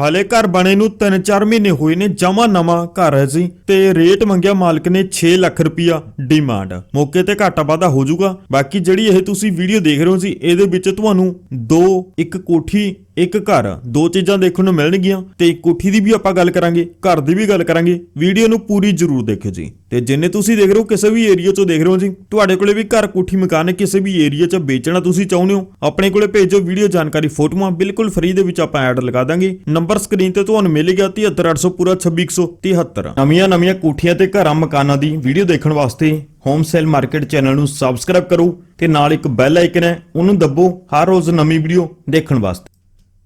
ਹਾਲੇ ਘਰ ਬਣੇ ਨੂੰ 3-4 ਮਹੀਨੇ ਹੋਏ ਨੇ, ਜਮਾ ਨਵਾਂ ਘਰ ਹੈ ਜੀ। ਤੇ ਰੇਟ ਮੰਗਿਆ ਮਾਲਕ ਨੇ 6 ਲੱਖ ਰੁਪਇਆ ਡਿਮਾਂਡ ਮੌਕੇ ਤੇ ਘਾਟਾ ਵਾਧਾ ਹੋ ਜਾਊਗਾ। ਬਾਕੀ ਜਿਹੜੀ ਇਹ ਤੁਸੀਂ ਵੀਡੀਓ ਦੇਖ ਰਹੇ ਹੋ ਜੀ, ਇਹਦੇ ਵਿੱਚ ਤੁਹਾਨੂੰ ਦੋ, ਇੱਕ ਕੋਠੀ ਇੱਕ ਘਰ, ਦੋ ਚੀਜ਼ਾਂ ਦੇਖਣ ਨੂੰ ਮਿਲਣਗੀਆਂ ਤੇ ਇੱਕ ਕੋਠੀ ਦੀ ਵੀ ਆਪਾਂ ਗੱਲ ਕਰਾਂਗੇ, ਘਰ ਦੀ ਵੀ ਗੱਲ ਕਰਾਂਗੇ। ਵੀਡੀਓ ਨੂੰ ਪੂਰੀ ਜ਼ਰੂਰ ਦੇਖਿਓ ਜੀ। ਤੇ ਜਿੰਨੇ ਤੁਸੀਂ ਦੇਖ ਰਹੇ ਹੋ, ਕਿਸੇ ਵੀ ਏਰੀਆ 'ਚੋਂ ਦੇਖ ਰਹੇ ਹੋ ਜੀ, ਤੁਹਾਡੇ ਕੋਲੇ ਵੀ ਘਰ, ਕੋਠੀ, ਮਕਾਨ ਕਿਸੇ ਵੀ ਏਰੀਆ 'ਚ ਵੇਚਣਾ ਤੁਸੀਂ ਚਾਹੁੰਦੇ ਹੋ, ਆਪਣੇ ਕੋਲੇ ਭੇਜੋ ਵੀਡੀਓ ਜਾਣਕਾਰੀ ਫੋਟੋਆਂ, ਬਿਲਕੁਲ ਫ੍ਰੀ ਦੇ ਵਿੱਚ ਆਪਾਂ ਐਡ ਲਗਾ ਦਾਂਗੇ। ਨੰਬਰ ਸਕਰੀਨ ਤੇ ਤੁਹਾਨੂੰ ਮਿਲੇਗਾ 73800 ਪੂਰਾ 26173 ਨਵੀਆਂ ਨਵੀਆਂ ਕੋਠੀਆਂ ਤੇ ਘਰਾਂ, ਮਕਾਨਾਂ ਦੀ ਵੀਡੀਓ ਦੇਖਣ ਵਾਸਤੇ ਹੋਮ ਸੇਲ ਮਾਰਕੀਟ ਚੈਨਲ ਨੂੰ ਸਬਸਕ੍ਰਾਈਬ ਕਰੋ ਤੇ ਨਾਲ ਇੱਕ ਬੈਲ ਆਈਕਨ ਹੈ, ਉਹਨੂੰ ਦੱਬੋ ਹਰ ਰੋਜ਼ ਨਵੀਂ ਵੀਡੀਓ ਦੇਖਣ ਵਾਸਤੇ।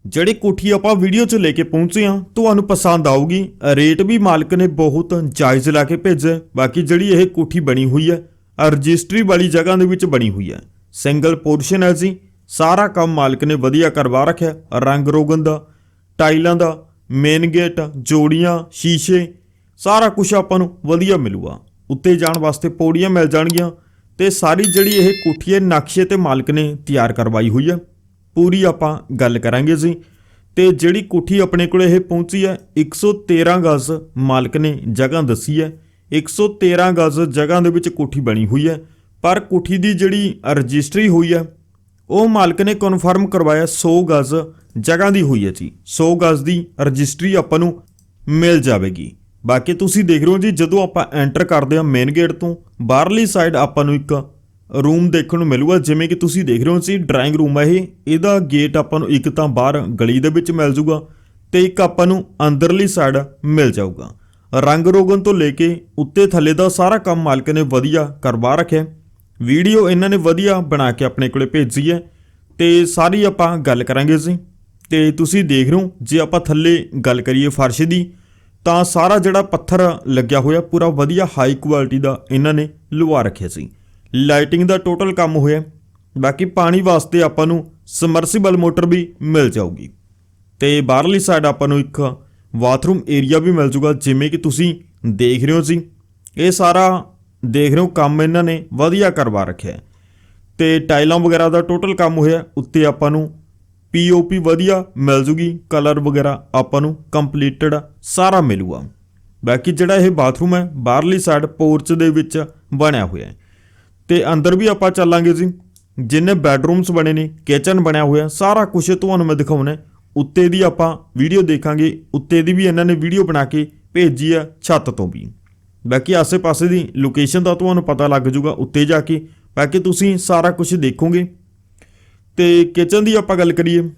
ਜਿਹੜੀ ਕੋਠੀ ਆਪਾਂ ਵੀਡੀਓ 'ਚ ਲੈ ਕੇ ਪਹੁੰਚੇ ਆ ਤੁਹਾਨੂੰ ਪਸੰਦ ਆਊਗੀ। ਰੇਟ ਵੀ ਮਾਲਕ ਨੇ ਬਹੁਤ ਜਾਇਜ਼ ਲਾ ਕੇ ਭੇਜਿਆ ਬਾਕੀ ਜਿਹੜੀ ਇਹ ਕੋਠੀ ਬਣੀ ਹੋਈ ਹੈ ਰਜਿਸਟਰੀ ਵਾਲੀ ਜਗ੍ਹਾ ਦੇ ਵਿੱਚ ਬਣੀ ਹੋਈ ਹੈ। ਸਿੰਗਲ ਪੋਰਸ਼ਨ ਹੈ ਜੀ। ਸਾਰਾ ਕੰਮ ਮਾਲਕ ਨੇ ਵਧੀਆ ਕਰਵਾ ਰੱਖਿਆ ਰੰਗ ਰੋਗਨ ਦਾ, ਟਾਈਲਾਂ ਦਾ, ਮੇਨ ਗੇਟ, ਜੋੜੀਆਂ, ਸ਼ੀਸ਼ੇ, ਸਾਰਾ ਕੁਝ ਆਪਾਂ ਨੂੰ ਵਧੀਆ ਮਿਲੂਗਾ। ਉੱਤੇ ਜਾਣ ਵਾਸਤੇ ਪੌੜੀਆਂ ਮਿਲ ਜਾਣਗੀਆਂ ਤੇ ਸਾਰੀ ਜਿਹੜੀ ਇਹ ਕੋਠੀ ਹੈ, ਨਕਸ਼ੇ ਤੇ ਮਾਲਕ ਨੇ ਤਿਆਰ ਕਰਵਾਈ ਹੋਈ ਹੈ। ਪੂਰੀ ਆਪਾਂ ਗੱਲ ਕਰਾਂਗੇ ਜੀ। ਤੇ ਜਿਹੜੀ ਕੋਠੀ ਆਪਣੇ ਕੋਲੇ ਇਹ ਪਹੁੰਚੀ ਹੈ 113 ਗਜ਼ ਮਾਲਕ ਨੇ ਜਗ੍ਹਾ ਦੱਸੀ ਹੈ। 113 ਗਜ਼ ਜਗ੍ਹਾ ਦੇ ਵਿੱਚ ਕੋਠੀ ਬਣੀ ਹੋਈ ਹੈ। ਪਰ ਕੋਠੀ ਦੀ ਜਿਹੜੀ ਰਜਿਸਟਰੀ ਹੋਈ ਹੈ, ਉਹ ਮਾਲਕ ਨੇ ਕਨਫਰਮ ਕਰਵਾਇਆ 100 ਗਜ਼ ਜਗ੍ਹਾ ਦੀ ਹੋਈ ਹੈ ਜੀ। 100 ਗਜ਼ ਦੀ ਰਜਿਸਟਰੀ ਆਪਾਂ ਨੂੰ ਮਿਲ ਜਾਵੇਗੀ। ਬਾਕੀ ਤੁਸੀਂ ਦੇਖ ਰਹੇ ਹੋ ਜੀ, ਜਦੋਂ ਆਪਾਂ ਐਂਟਰ ਕਰਦੇ ਹਾਂ ਮੇਨ ਗੇਟ ਤੋਂ, ਬਾਹਰਲੀ ਸਾਈਡ ਆਪਾਂ ਨੂੰ ਇੱਕ ਰੂਮ ਦੇਖਣ ਨੂੰ ਮਿਲੂਗਾ, ਜਿਵੇਂ ਕਿ ਤੁਸੀਂ ਦੇਖ ਰਹੇ ਹੋ ਸੀ ਡਰਾਇੰਗ ਰੂਮ ਹੈ ਇਹ। ਇਹਦਾ ਗੇਟ ਆਪਾਂ ਨੂੰ ਇੱਕ ਤਾਂ ਬਾਹਰ ਗਲੀ ਦੇ ਵਿੱਚ ਮਿਲ ਜਾਊਗਾ ਤੇ ਇੱਕ ਆਪਾਂ ਨੂੰ ਅੰਦਰਲੀ ਸਾਈਡ ਮਿਲ ਜਾਊਗਾ। ਰੰਗ ਰੋਗਨ ਤੋਂ ਲੈ ਕੇ ਉੱਤੇ ਥੱਲੇ ਦਾ ਸਾਰਾ ਕੰਮ ਮਾਲਕ ਨੇ ਵਧੀਆ ਕਰਵਾ ਰੱਖਿਆ ਵੀਡੀਓ ਇਹਨਾਂ ਨੇ ਵਧੀਆ ਬਣਾ ਕੇ ਆਪਣੇ ਕੋਲੇ ਭੇਜੀ ਹੈ ਤੇ ਸਾਰੀ ਆਪਾਂ ਗੱਲ ਕਰਾਂਗੇ ਜੀ ਤੇ ਤੁਸੀਂ ਦੇਖ ਰਹੇ ਹੋ, ਜੇ ਆਪਾਂ ਥੱਲੇ ਗੱਲ ਕਰੀਏ ਫਰਸ਼ ਦੀ, ਤਾਂ ਸਾਰਾ ਜਿਹੜਾ ਪੱਥਰ ਲੱਗਿਆ ਹੋਇਆ ਪੂਰਾ ਵਧੀਆ ਹਾਈ ਕੁਆਲਿਟੀ ਦਾ ਇਹਨਾਂ ਨੇ ਲਵਾ ਰੱਖਿਆ ਸੀ। ਲਾਈਟਿੰਗ ਦਾ ਟੋਟਲ ਕੰਮ ਹੋਇਆ। ਬਾਕੀ ਪਾਣੀ ਵਾਸਤੇ ਆਪਾਂ ਨੂੰ ਸਮਰਸੀਬਲ ਮੋਟਰ ਵੀ ਮਿਲ ਜਾਊਗੀ। ਤੇ ਬਾਹਰਲੀ ਸਾਈਡ ਆਪਾਂ ਨੂੰ ਇੱਕ ਬਾਥਰੂਮ ਏਰੀਆ ਵੀ ਮਿਲ ਜੂਗਾ, ਜਿਵੇਂ ਕਿ ਤੁਸੀਂ ਦੇਖ ਰਹੇ ਹੋ ਜੀ। ਇਹ ਸਾਰਾ ਦੇਖ ਰਹੇ ਹੋ, ਕੰਮ ਇਹਨਾਂ ਨੇ ਵਧੀਆ ਕਰਵਾ ਰੱਖਿਆ ਹੈ। ਤੇ ਟਾਈਲਾਂ ਵਗੈਰਾ ਦਾ ਟੋਟਲ ਕੰਮ ਹੋਇਆ, ਉੱਤੇ ਆਪਾਂ ਨੂੰ ਪੀਓਪੀ ਵਧੀਆ ਮਿਲ ਜੂਗੀ, ਕਲਰ ਵਗੈਰਾ ਆਪਾਂ ਨੂੰ ਕੰਪਲੀਟਡ ਸਾਰਾ ਮਿਲੂਗਾ। ਬਾਕੀ ਜਿਹੜਾ ਇਹ ਬਾਥਰੂਮ ਹੈ, ਬਾਹਰਲੀ ਸਾਈਡ ਪੋਰਚ ਦੇ ਵਿੱਚ ਬਣਿਆ ਹੋਇਆ ਹੈ। ਤੇ ਅੰਦਰ ਵੀ ਆਪਾਂ ਚੱਲਾਂਗੇ ਜੀ। ਜਿੰਨੇ ਬੈਡਰੂਮਸ ਬਣੇ ਨੇ ਕਿਚਨ ਬਣਿਆ ਹੋਇਆ, ਸਾਰਾ ਕੁਝ ਤੁਹਾਨੂੰ ਮੈਂ ਦਿਖਾਉਣਾ ਉੱਤੇ ਦੀ ਆਪਾਂ ਵੀਡੀਓ ਦੇਖਾਂਗੇ। ਉੱਤੇ ਦੀ ਵੀ ਇਹਨਾਂ ਨੇ ਵੀਡੀਓ ਬਣਾ ਕੇ ਭੇਜੀ ਆ ਛੱਤ ਤੋਂ ਵੀ। ਬਾਕੀ ਆਸੇ-ਪਾਸੇ ਦੀ ਲੋਕੇਸ਼ਨ ਦਾ ਤੁਹਾਨੂੰ ਪਤਾ ਲੱਗ ਜਾਊਗਾ ਉੱਤੇ ਜਾ ਕੇ। ਬਾਕੀ ਤੁਸੀਂ ਸਾਰਾ ਕੁਝ ਦੇਖੋਗੇ। ਤੇ ਕਿਚਨ ਦੀ ਆਪਾਂ ਗੱਲ ਕਰੀਏ,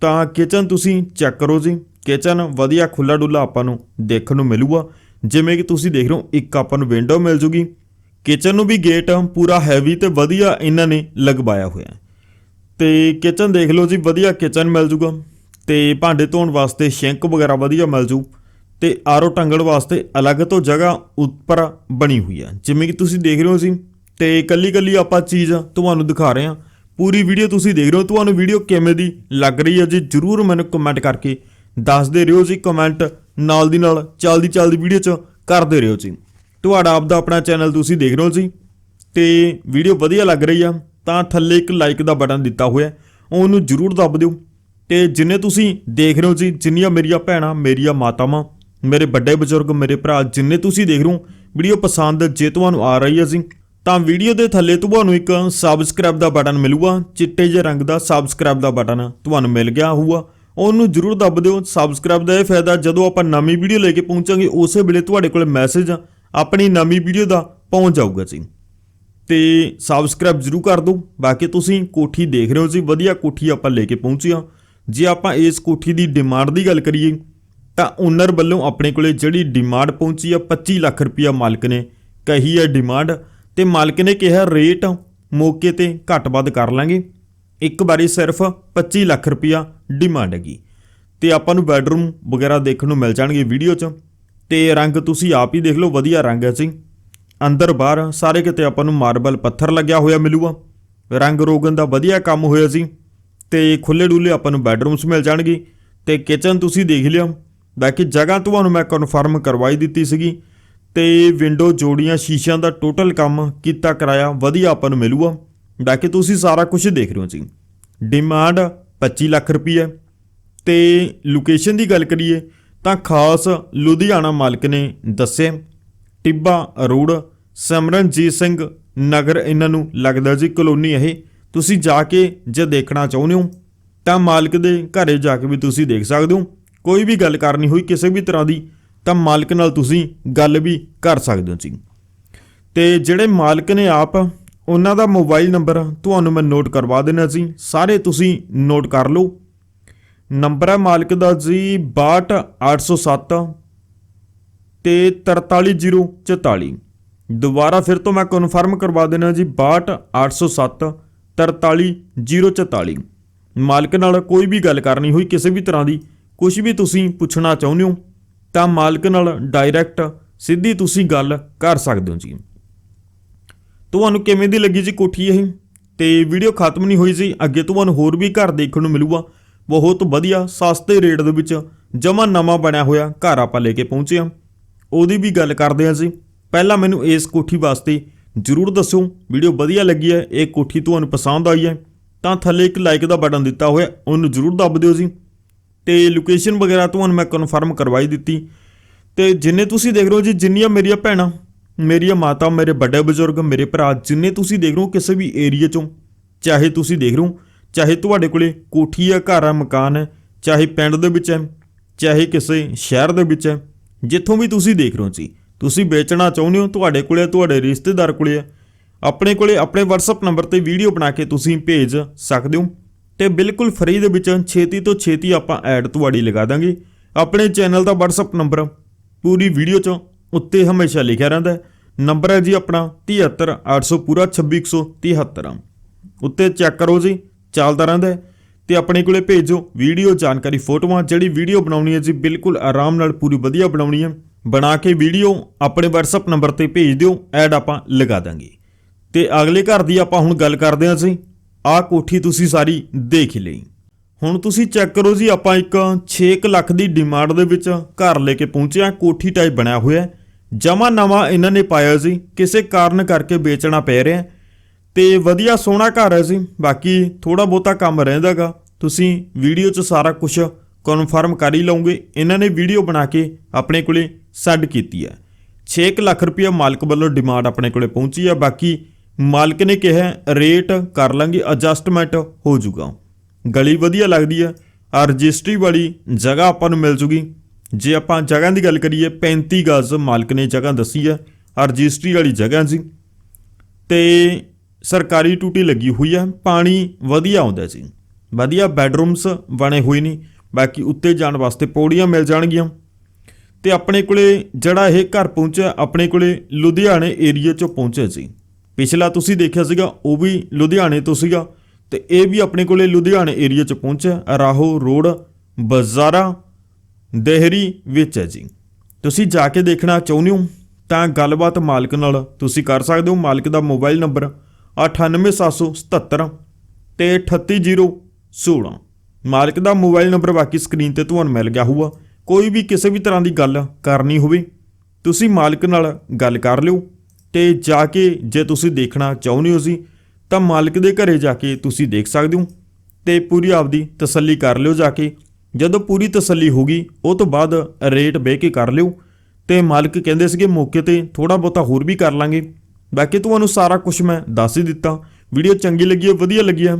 ਤਾਂ ਕਿਚਨ ਤੁਸੀਂ ਚੈੱਕ ਕਰੋ ਜੀ। ਕਿਚਨ ਵਧੀਆ ਖੁੱਲਾ ਡੁੱਲਾ ਆਪਾਂ ਨੂੰ ਦੇਖਣ ਨੂੰ ਮਿਲੂਗਾ। ਜਿਵੇਂ ਕਿ ਤੁਸੀਂ ਦੇਖ ਰਹੇ ਹੋ, ਇੱਕ ਆਪਾਂ ਨੂੰ ਵਿੰਡੋ ਮਿਲ ਜੂਗੀ। ਕਿਚਨ ਨੂੰ ਵੀ ਗੇਟ ਪੂਰਾ ਹੈਵੀ ਤੇ ਵਧੀਆ ਇਹਨਾਂ ਨੇ ਲਗਵਾਇਆ ਹੋਇਆ। ਹੈ ਤੇ ਕਿਚਨ ਦੇਖ ਲਓ ਜੀ, ਵਧੀਆ ਕਿਚਨ ਮਿਲ ਜੂਗਾ। ਤੇ ਭਾਂਡੇ ਧੋਣ ਵਾਸਤੇ ਸ਼ਿੰਕ ਵਗੈਰਾ ਵਧੀਆ ਮਿਲ ਜੂ। ਤੇ ਆਰੋ ਟੰਗਣ ਵਾਸਤੇ ਅਲੱਗ ਤੋਂ ਜਗ੍ਹਾ ਉੱਪਰ ਬਣੀ ਹੋਈ ਹੈ ਜਿਵੇਂ ਕਿ ਤੁਸੀਂ ਦੇਖ ਰਹੇ ਹੋ ਜੀ, ਤੇ ਕੱਲੀ ਕੱਲੀ ਆਪਾਂ ਚੀਜ਼ ਤੁਹਾਨੂੰ ਦਿਖਾ ਰਹੇ ਹਾਂ। ਪੂਰੀ ਵੀਡੀਓ ਤੁਸੀਂ ਦੇਖ ਰਹੇ ਹੋ। ਤੁਹਾਨੂੰ ਵੀਡੀਓ ਕਿਵੇਂ ਦੀ ਲੱਗ ਰਹੀ ਹੈ ਜੀ, ਜਰੂਰ ਮੈਨੂੰ ਕਮੈਂਟ ਕਰਕੇ ਦੱਸਦੇ ਰਹੋ ਜੀ। ਕਮੈਂਟ ਨਾਲ ਦੀ ਨਾਲ ਚੱਲਦੀ ਚੱਲਦੀ ਵੀਡੀਓ 'ਚ ਕਰਦੇ ਰਹੋ ਜੀ। ਤੁਹਾਡਾ ਆਪਦਾ ਆਪਣਾ ਚੈਨਲ ਤੁਸੀਂ ਦੇਖ ਰਹੇ ਹੋ ਜੀ। ਤੇ ਵੀਡੀਓ ਵਧੀਆ ਲੱਗ ਰਹੀ ਆ, ਤਾਂ ਥੱਲੇ ਇੱਕ ਲਾਈਕ ਦਾ ਬਟਨ ਦਿੱਤਾ ਹੋਇਆ ਉਹਨੂੰ ਜਰੂਰ ਦੱਬ ਦਿਓ। ਤੇ ਜਿੰਨੇ ਤੁਸੀਂ ਦੇਖ ਰਹੇ ਹੋ ਜੀ, ਜਿੰਨੀਆਂ ਮੇਰੀਆਂ ਭੈਣਾਂ, ਮੇਰੀਆਂ ਮਾਤਾਵਾਂ, ਮੇਰੇ ਵੱਡੇ ਬਜ਼ੁਰਗ, ਮੇਰੇ ਭਰਾ, ਜਿੰਨੇ ਤੁਸੀਂ ਦੇਖ ਰਹੇ ਹੋ, ਵੀਡੀਓ ਪਸੰਦ ਜੇ ਤੁਹਾਨੂੰ ਆ ਰਹੀ ਹੈ ਜੀ, ਤਾਂ ਵੀਡੀਓ ਦੇ ਥੱਲੇ ਤੁਹਾਨੂੰ ਇੱਕ ਸਬਸਕ੍ਰਾਈਬ ਦਾ ਬਟਨ ਮਿਲੂਗਾ। ਚਿੱਟੇ ਜਿਹੇ ਰੰਗ ਦਾ ਸਬਸਕ੍ਰਾਈਬ ਦਾ ਬਟਨ ਤੁਹਾਨੂੰ ਮਿਲ ਗਿਆ ਹੋਊਗਾ। ਉਹਨੂੰ ਜਰੂਰ ਦੱਬ ਦਿਓ। ਸਬਸਕ੍ਰਾਈਬ ਦਾ ਇਹ ਫਾਇਦਾ, ਜਦੋਂ ਆਪਾਂ ਨਵੀਂ ਵੀਡੀਓ ਲੈ ਕੇ ਪਹੁੰਚਾਂਗੇ, ਉਸੇ ਵੇਲੇ ਤੁਹਾਡੇ ਕੋਲ ਮੈਸੇਜ ਆਪਣੀ ਨਵੀਂ ਵੀਡੀਓ ਦਾ ਪਹੁੰਚ ਜਾਊਗਾ ਜੀ। ਤੇ ਸਬਸਕ੍ਰਾਈਬ ਜ਼ਰੂਰ ਕਰ ਦਿਓ। ਬਾਕੀ ਤੁਸੀਂ ਕੋਠੀ ਦੇਖ ਰਹੇ ਹੋ ਜੀ, ਵਧੀਆ ਕੋਠੀ ਆਪਾਂ ਲੈ ਕੇ ਪਹੁੰਚੇ ਹਾਂ। ਜੇ ਆਪਾਂ ਇਸ ਕੋਠੀ ਦੀ ਡਿਮਾਂਡ ਦੀ ਗੱਲ ਕਰੀਏ, ਤਾਂ ਓਨਰ ਵੱਲੋਂ ਆਪਣੇ ਕੋਲੇ ਜਿਹੜੀ ਡਿਮਾਂਡ ਪਹੁੰਚੀ ਆ 25 ਲੱਖ ਰੁਪਇਆ ਮਾਲਕ ਨੇ ਕਹੀ ਹੈ ਡਿਮਾਂਡ ਤੇ ਮਾਲਕ ਨੇ ਕਿਹਾ ਰੇਟ ਮੌਕੇ ਤੇ ਘੱਟ ਵੱਧ ਕਰ ਲਾਂਗੇ। ਇੱਕ ਵਾਰੀ ਸਿਰਫ 25 ਲੱਖ ਰੁਪਇਆ ਡਿਮਾਂਡ ਹੈਗੀ। ਤੇ ਆਪਾਂ ਨੂੰ ਬੈਡਰੂਮ ਵਗੈਰਾ ਦੇਖਣ ਨੂੰ ਮਿਲ ਜਾਣਗੇ ਵੀਡੀਓ 'ਚ। ਤੇ ਰੰਗ ਤੁਸੀਂ ਆਪ ਹੀ ਦੇਖ ਲਓ, ਵਧੀਆ ਰੰਗ ਹੈ ਜੀ। ਅੰਦਰ ਬਾਹਰ ਸਾਰੇ ਕਿਤੇ ਆਪਾਂ ਨੂੰ ਮਾਰਬਲ ਪੱਥਰ ਲੱਗਿਆ ਹੋਇਆ ਮਿਲੂਗਾ। ਰੰਗ ਰੋਗਨ ਦਾ ਵਧੀਆ ਕੰਮ ਹੋਇਆ ਸੀ ਤੇ ਖੁੱਲੇ ਡੁੱਲੇ ਆਪਾਂ ਨੂੰ ਬੈਡਰੂਮਸ ਮਿਲ ਜਾਣਗੇ। ਤੇ ਕਿਚਨ ਤੁਸੀਂ ਦੇਖ ਲਿਆ। ਬਾਕੀ ਜਗ੍ਹਾ ਤੁਹਾਨੂੰ ਮੈਂ ਕਨਫਰਮ ਕਰਵਾਈ ਦਿੱਤੀ ਸੀਗੀ। ਤੇ ਵਿੰਡੋ ਜੋੜੀਆਂ, ਸ਼ੀਸ਼ਿਆਂ ਦਾ ਟੋਟਲ ਕੰਮ ਕੀਤਾ ਕਰਾਇਆ, ਵਧੀਆ ਆਪਾਂ ਨੂੰ ਮਿਲੂਗਾ। ਬਾਕੀ ਤੁਸੀਂ ਸਾਰਾ ਕੁਝ ਦੇਖ ਰਹੇ ਹੋ ਜੀ। ਡਿਮਾਂਡ 25 ਲੱਖ ਰੁਪਏ ਤੇ ਲੋਕੇਸ਼ਨ ਦੀ ਗੱਲ ਕਰੀਏ ਤਾਂ ਖਾਸ ਲੁਧਿਆਣਾ ਮਾਲਕ ਨੇ ਦੱਸਿਆ ਟਿੱਬਾ ਰੋਡ ਸਿਮਰਨਜੀਤ ਸਿੰਘ ਨਗਰ ਇਹਨਾਂ ਨੂੰ ਲੱਗਦਾ ਜੀ ਕਲੋਨੀ ਇਹ। ਤੁਸੀਂ ਜਾ ਕੇ ਜੇ ਦੇਖਣਾ ਚਾਹੁੰਦੇ ਹੋ, ਤਾਂ ਮਾਲਕ ਦੇ ਘਰੇ ਜਾ ਕੇ ਵੀ ਤੁਸੀਂ ਦੇਖ ਸਕਦੇ ਹੋ। ਕੋਈ ਵੀ ਗੱਲ ਕਰਨੀ ਹੋਈ ਕਿਸੇ ਵੀ ਤਰ੍ਹਾਂ ਦੀ, ਤਾਂ ਮਾਲਕ ਨਾਲ ਤੁਸੀਂ ਗੱਲ ਵੀ ਕਰ ਸਕਦੇ ਹੋ ਜੀ। ਤੇ ਜਿਹੜੇ ਮਾਲਕ ਨੇ ਆਪ, ਉਹਨਾਂ ਦਾ ਮੋਬਾਈਲ ਨੰਬਰ ਤੁਹਾਨੂੰ ਮੈਂ ਨੋਟ ਕਰਵਾ ਦੇਣਾ ਜੀ। ਸਾਰੇ ਤੁਸੀਂ ਨੋਟ ਕਰ ਲਓ। ਨੰਬਰ ਹੈ ਮਾਲਕ ਦਾ ਜੀ 62807 ਤੇ 43044 ਦੁਬਾਰਾ ਫਿਰ ਤੋਂ ਮੈਂ ਕਨਫਰਮ ਕਰਵਾ ਦੇਣਾ ਜੀ 62807 43044 ਮਾਲਕ ਨਾਲ ਕੋਈ ਵੀ ਗੱਲ ਕਰਨੀ ਹੋਈ ਕਿਸੇ ਵੀ ਤਰ੍ਹਾਂ ਦੀ ਕੁਝ ਵੀ ਤੁਸੀਂ ਪੁੱਛਣਾ ਚਾਹੁੰਦੇ ਹੋ, ਤਾਂ ਮਾਲਕ ਨਾਲ ਡਾਇਰੈਕਟ ਸਿੱਧੀ ਤੁਸੀਂ ਗੱਲ ਕਰ ਸਕਦੇ ਹੋ ਜੀ। ਤੁਹਾਨੂੰ ਕਿਵੇਂ ਦੀ ਲੱਗੀ ਜੀ ਕੋਠੀ ਇਹ? ਤੇ ਵੀਡੀਓ ਖਤਮ ਨਹੀਂ ਹੋਈ ਜੀ, ਅੱਗੇ ਤੁਹਾਨੂੰ ਹੋਰ ਵੀ ਘਰ ਦੇਖਣ ਨੂੰ ਮਿਲੂਗਾ। ਬਹੁਤ ਵਧੀਆ, ਸਸਤੇ ਰੇਟ ਦੇ ਵਿੱਚ ਜਮਾ ਨਵਾਂ ਬਣਿਆ ਹੋਇਆ ਘਰ ਆਪਾਂ ਲੈ ਕੇ ਪਹੁੰਚੇ ਹਾਂ। ਉਹਦੀ ਵੀ ਗੱਲ ਕਰਦੇ ਹਾਂ ਜੀ ਪਹਿਲਾਂ ਮੈਨੂੰ ਇਸ ਕੋਠੀ ਵਾਸਤੇ ਜਰੂਰ ਦੱਸਿਓ, ਵੀਡੀਓ ਵਧੀਆ ਲੱਗੀ ਹੈ, ਇਹ ਕੋਠੀ ਤੁਹਾਨੂੰ ਪਸੰਦ ਆਈ ਹੈ, ਤਾਂ ਥੱਲੇ ਇੱਕ ਲਾਈਕ ਦਾ ਬਟਨ ਦਿੱਤਾ ਹੋਇਆ, ਉਹਨੂੰ ਜਰੂਰ ਦੱਬ ਦਿਓ ਜੀ। ਤੇ ਲੋਕੇਸ਼ਨ ਵਗੈਰਾ ਤੁਹਾਨੂੰ ਮੈਂ ਕਨਫਰਮ ਕਰਵਾਈ ਦਿੱਤੀ। ਤੇ ਜਿੰਨੇ ਤੁਸੀਂ ਦੇਖ ਰਹੇ ਹੋ ਜੀ, ਜਿੰਨੀਆਂ ਮੇਰੀਆਂ ਭੈਣਾਂ, ਮੇਰੀਆਂ ਮਾਤਾ, ਮੇਰੇ ਵੱਡੇ ਬਜ਼ੁਰਗ, ਮੇਰੇ ਭਰਾ, ਜਿੰਨੇ ਤੁਸੀਂ ਦੇਖ ਰਹੇ ਹੋ ਕਿਸੇ ਵੀ ਏਰੀਆ ਚੋਂ, ਚਾਹੇ ਤੁਸੀਂ ਦੇਖ ਰਹੇ ਹੋ ਚਾਹੇ ਤੁਹਾਡੇ ਕੋਲੇ ਕੋਠੀ ਆ ਘਰ ਹੈ, ਮਕਾਨ ਹੈ, ਚਾਹੇ ਪਿੰਡ ਦੇ ਵਿੱਚ ਹੈ, ਚਾਹੇ ਕਿਸੇ ਸ਼ਹਿਰ ਦੇ ਵਿੱਚ ਹੈ, ਜਿੱਥੋਂ ਵੀ ਤੁਸੀਂ ਦੇਖ ਰਹੇ ਹੋ ਜੀ, ਤੁਸੀਂ ਵੇਚਣਾ ਚਾਹੁੰਦੇ ਹੋ, ਤੁਹਾਡੇ ਕੋਲੇ ਤੁਹਾਡੇ ਰਿਸ਼ਤੇਦਾਰ ਕੋਲੇ ਹੈ, ਆਪਣੇ ਕੋਲੇ ਆਪਣੇ WhatsApp ਨੰਬਰ ਤੇ ਵੀਡੀਓ ਬਣਾ ਕੇ ਤੁਸੀਂ ਭੇਜ ਸਕਦੇ ਹੋ ਤੇ ਬਿਲਕੁਲ ਫ੍ਰੀ ਦੇ ਵਿੱਚ ਛੇਤੀ ਤੋਂ ਛੇਤੀ ਆਪਾਂ ਐਡ ਤੁਹਾਡੀ ਲਗਾ ਦਾਂਗੇ। ਆਪਣੇ ਚੈਨਲ ਦਾ WhatsApp ਨੰਬਰ ਪੂਰੀ ਵੀਡੀਓ 'ਚ ਉੱਤੇ ਹਮੇਸ਼ਾ ਲਿਖਿਆ ਰਹਿੰਦਾ ਹੈ। ਨੰਬਰ ਹੈ ਜੀ ਆਪਣਾ 73800 ਪੂਰਾ 26173 ਉੱਤੇ ਚੈੱਕ ਕਰੋ ਜੀ। ਚੱਲਦਾ ਰਹਿੰਦਾ ਹੈ। ਤੇ ਆਪਣੇ ਕੋਲੇ ਭੇਜੋ ਵੀਡੀਓ ਜਾਣਕਾਰੀ ਫੋਟੋਆਂ, ਜਿਹੜੀ ਵੀਡੀਓ ਬਣਾਉਣੀ ਹੈ ਜੀ, ਬਿਲਕੁਲ ਆਰਾਮ ਨਾਲ ਪੂਰੀ ਵਧੀਆ ਬਣਾਉਣੀ ਹੈ। ਬਣਾ ਕੇ ਵੀਡੀਓ ਆਪਣੇ WhatsApp ਨੰਬਰ ਤੇ ਭੇਜ ਦਿਓ, ਐਡ ਆਪਾਂ ਲਗਾ ਦਾਂਗੇ। ਤੇ ਅਗਲੇ ਘਰ ਦੀ ਆਪਾਂ ਹੁਣ ਗੱਲ ਕਰਦੇ ਹਾਂ ਜੀ, ਆਹ ਕੋਠੀ ਤੁਸੀਂ ਸਾਰੀ ਦੇਖ ਹੀ ਲਈ। ਹੁਣ ਤੁਸੀਂ ਚੈੱਕ ਕਰੋ ਜੀ, ਆਪਾਂ ਇੱਕ 6 ਲੱਖ ਦੀ ਡਿਮਾਂਡ ਦੇ ਵਿੱਚ ਘਰ ਲੈ ਕੇ ਪਹੁੰਚਿਆ ਕੋਠੀ ਟਾਈਪ ਬਣਿਆ ਹੋਇਆ ਹੈ। ਜਮਾ ਨਵਾਂ ਇਹਨਾਂ ਨੇ ਪਾਇਆ ਸੀ ਕਿਸੇ ਕਾਰਨ ਕਰਕੇ ਵੇਚਣਾ ਪੈ ਰਿਹਾ ਤੇ ਵਧੀਆ ਸੋਹਣਾ ਘਰ ਹੈ ਜੀ। ਬਾਕੀ ਥੋੜਾ ਬਹੁਤਾ ਕੰਮ ਰਹਿੰਦਾਗਾ। ਤੁਸੀਂ ਵੀਡੀਓ 'ਚ ਸਾਰਾ ਕੁਝ ਕਨਫਰਮ ਕਰ ਹੀ ਲਓਗੇ। ਇਹਨਾਂ ਨੇ ਵੀਡੀਓ ਬਣਾ ਕੇ ਆਪਣੇ ਕੋਲੇ ਸੈਂਡ ਕੀਤੀ ਹੈ। 6 ਲੱਖ ਰੁਪਏ ਮਾਲਕ ਵੱਲੋਂ ਡਿਮਾਂਡ ਆਪਣੇ ਕੋਲੇ ਪਹੁੰਚੀ ਹੈ। ਬਾਕੀ ਮਾਲਕ ਨੇ ਕਿਹਾ ਰੇਟ ਕਰ ਲਾਂਗੇ ਐਡਜਸਟਮੈਂਟ ਹੋ ਜਾਊਗਾ। ਗਲੀ ਵਧੀਆ ਲੱਗਦੀ ਹੈ। ਆ ਰਜਿਸਟਰੀ ਵਾਲੀ ਜਗ੍ਹਾ ਆਪਾਂ ਨੂੰ ਮਿਲ ਜੂਗੀ। ਜੇ ਆਪਾਂ ਜਗ੍ਹਾ ਦੀ ਗੱਲ ਕਰੀਏ 35 ਗਜ਼ ਮਾਲਕ ਨੇ ਜਗ੍ਹਾ ਦੱਸੀ ਹੈ। ਆ ਰਜਿਸਟਰੀ ਵਾਲੀ ਜਗ੍ਹਾ ਜੀ। ਤੇ ਸਰਕਾਰੀ ਟੂਟੀ ਲੱਗੀ ਹੋਈ ਹੈ, ਪਾਣੀ ਵਧੀਆ ਆਉਂਦਾ ਜੀ ਵਧੀਆ ਬੈਡਰੂਮਸ ਬਣੇ ਹੋਏ ਨੇ, ਬਾਕੀ ਉੱਤੇ ਜਾਣ ਵਾਸਤੇ ਪੌੜੀਆਂ ਮਿਲ ਜਾਣਗੀਆਂ। ਤੇ ਆਪਣੇ ਕੋਲੇ ਜਿਹੜਾ ਇਹ ਘਰ ਪਹੁੰਚਿਆ, ਆਪਣੇ ਕੋਲੇ ਲੁਧਿਆਣੇ ਏਰੀਆ ਚੋਂ ਪਹੁੰਚਿਆ ਜੀ ਪਿਛਲਾ ਤੁਸੀਂ ਦੇਖਿਆ ਸੀਗਾ, ਉਹ ਵੀ ਲੁਧਿਆਣੇ ਤੋਂ ਸੀਗਾ, ਤੇ ਇਹ ਵੀ ਆਪਣੇ ਕੋਲੇ ਲੁਧਿਆਣੇ ਏਰੀਆ ਚ ਪਹੁੰਚਿਆ, ਰਾਹੋ ਰੋਡ, ਬਜ਼ਾਰਾ, ਦੇਹਰੀ ਵਿੱਚ ਹੈ ਜੀ। ਤੁਸੀਂ ਜਾ ਕੇ ਦੇਖਣਾ ਚਾਹੁੰਦੇ ਹੋ, ਤਾਂ ਗੱਲਬਾਤ ਮਾਲਕ ਨਾਲ ਤੁਸੀਂ ਕਰ ਸਕਦੇ ਹੋ, ਮਾਲਕ ਦਾ ਮੋਬਾਈਲ ਨੰਬਰ 98777 ਤੇ 38016 ਮਾਲਕ ਦਾ ਮੋਬਾਈਲ ਨੰਬਰ ਬਾਕੀ ਸਕਰੀਨ ਤੇ ਤੁਹਾਨੂੰ ਮਿਲ ਗਿਆ ਹੋਊਗਾ। ਕੋਈ ਵੀ ਕਿਸੇ ਵੀ ਤਰ੍ਹਾਂ ਦੀ ਗੱਲ ਕਰਨੀ ਹੋਵੇ, ਤੁਸੀਂ ਮਾਲਕ ਨਾਲ ਗੱਲ ਕਰ ਲਿਓ ਤੇ ਜਾ ਕੇ ਜੇ ਤੁਸੀਂ ਦੇਖਣਾ ਚਾਹੁੰਦੇ ਹੋ ਸੀ ਤਾਂ ਮਾਲਕ ਦੇ ਘਰੇ ਜਾ ਕੇ ਤੁਸੀਂ ਦੇਖ ਸਕਦੇ ਹੋ ਤੇ ਪੂਰੀ ਆਪਦੀ ਤਸੱਲੀ ਕਰ ਲਿਓ ਜਾ ਕੇ। ਜਦੋਂ ਪੂਰੀ ਤਸੱਲੀ ਹੋ ਗਈ, ਉਹ ਤੋਂ ਬਾਅਦ ਰੇਟ ਬਹਿ ਕੇ ਕਰ ਲਿਓ ਤੇ ਮਾਲਕ ਕਹਿੰਦੇ ਸੀਗੇ ਮੌਕੇ ਤੇ ਥੋੜਾ ਬਹੁਤਾ ਹੋਰ ਵੀ ਕਰ ਲਾਂਗੇ। ਬਾਕੀ ਤੁਹਾਨੂੰ ਸਾਰਾ ਕੁਝ ਮੈਂ ਦੱਸ ਹੀ ਦਿੱਤਾ। ਵੀਡੀਓ ਚੰਗੀ ਲੱਗੀ ਹੈ, ਵਧੀਆ ਲੱਗੀ ਹੈ,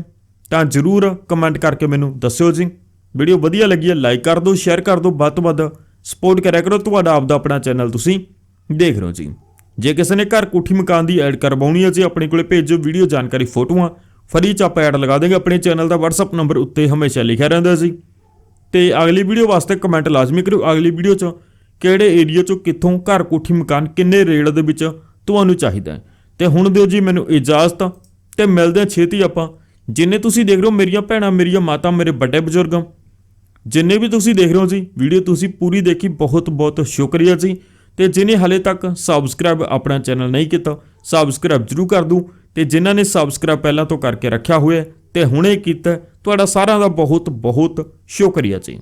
ਤਾਂ ਜਰੂਰ ਕਮੈਂਟ ਕਰਕੇ ਮੈਨੂੰ ਦੱਸਿਓ ਜੀ। ਵੀਡੀਓ ਵਧੀਆ ਲੱਗੀ ਹੈ ਲਾਈਕ ਕਰ ਦਿਓ ਸ਼ੇਅਰ ਕਰ ਦਿਓ, ਵੱਧ ਤੋਂ ਵੱਧ ਸਪੋਰਟ ਕਰਿਆ ਕਰੋ ਤੁਹਾਡਾ ਆਪਦਾ ਆਪਣਾ ਚੈਨਲ ਤੁਸੀਂ ਦੇਖ ਰਹੇ ਹੋ ਜੀ। ਜੇ ਕਿਸੇ ਨੇ ਘਰ ਕੋਠੀ ਮਕਾਨ ਦੀ ਐਡ ਕਰਵਾਉਣੀ ਹੈ ਜੀ, ਆਪਣੇ ਕੋਲੇ ਭੇਜੋ, ਵੀਡੀਓ ਜਾਣਕਾਰੀ ਫੋਟੋਆਂ, ਫਰੀ ਚ ਆਪਾਂ ਐਡ ਲਗਾ ਦੇਂਗੇ ਆਪਣੇ ਚੈਨਲ ਦਾ WhatsApp ਨੰਬਰ ਉੱਤੇ ਹਮੇਸ਼ਾ ਲਿਖਿਆ ਰਹਿੰਦਾ ਜੀ। ਤੇ ਅਗਲੀ ਵੀਡੀਓ ਵਾਸਤੇ ਕਮੈਂਟ ਲਾਜ਼ਮੀ ਕਰਿਓ, ਅਗਲੀ ਵੀਡੀਓ 'ਚ ਕਿਹੜੇ ਏਰੀਆ 'ਚੋਂ ਕਿੱਥੋਂ ਘਰ ਕੋਠੀ ਮਕਾਨ ਕਿੰਨੇ ਰੇਟ ਦੇ ਵਿੱਚ ਤੁਹਾਨੂੰ ਚਾਹੀਦਾ ਹੈ। ਤੇ ਹੁਣ ਦਿਓ ਜੀ ਮੈਨੂੰ ਇਜਾਜ਼ਤ ਤੇ ਮਿਲਦੇ ਹਾਂ ਛੇਤੀ ਆਪਾਂ। ਜਿੰਨੇ ਤੁਸੀਂ ਦੇਖ ਰਹੇ ਹੋ ਮੇਰੀਆਂ ਭੈਣਾਂ, ਮੇਰੀਆਂ ਮਾਤਾ, ਮੇਰੇ ਵੱਡੇ ਬਜ਼ੁਰਗ, ਜਿੰਨੇ ਵੀ ਤੁਸੀਂ ਦੇਖ ਰਹੇ ਹੋ ਜੀ, ਵੀਡੀਓ ਤੁਸੀਂ ਪੂਰੀ ਦੇਖੀ ਬਹੁਤ ਬਹੁਤ ਸ਼ੁਕਰੀਆ ਜੀ। ਤੇ ਜਿਨੇ ਹਲੇ ਤੱਕ ਸਬਸਕ੍ਰਾਈਬ ਆਪਣਾ ਚੈਨਲ ਨਹੀਂ ਕੀਤਾ ਸਬਸਕ੍ਰਾਈਬ ਜਰੂਰ ਕਰ ਦੂ ਤੇ ਜਿਨ੍ਹਾਂ ਨੇ ਸਬਸਕ੍ਰਾਈਬ ਪਹਿਲਾਂ ਤੋਂ ਕਰਕੇ ਰੱਖਿਆ ਹੋਇਆ ਹੈ, ਤੇ ਹੁਣੇ ਕੀਤਾ ਤੁਹਾਡਾ ਸਾਰਿਆਂ ਦਾ ਬਹੁਤ ਬਹੁਤ ਸ਼ੁਕਰੀਆ ਜੀ।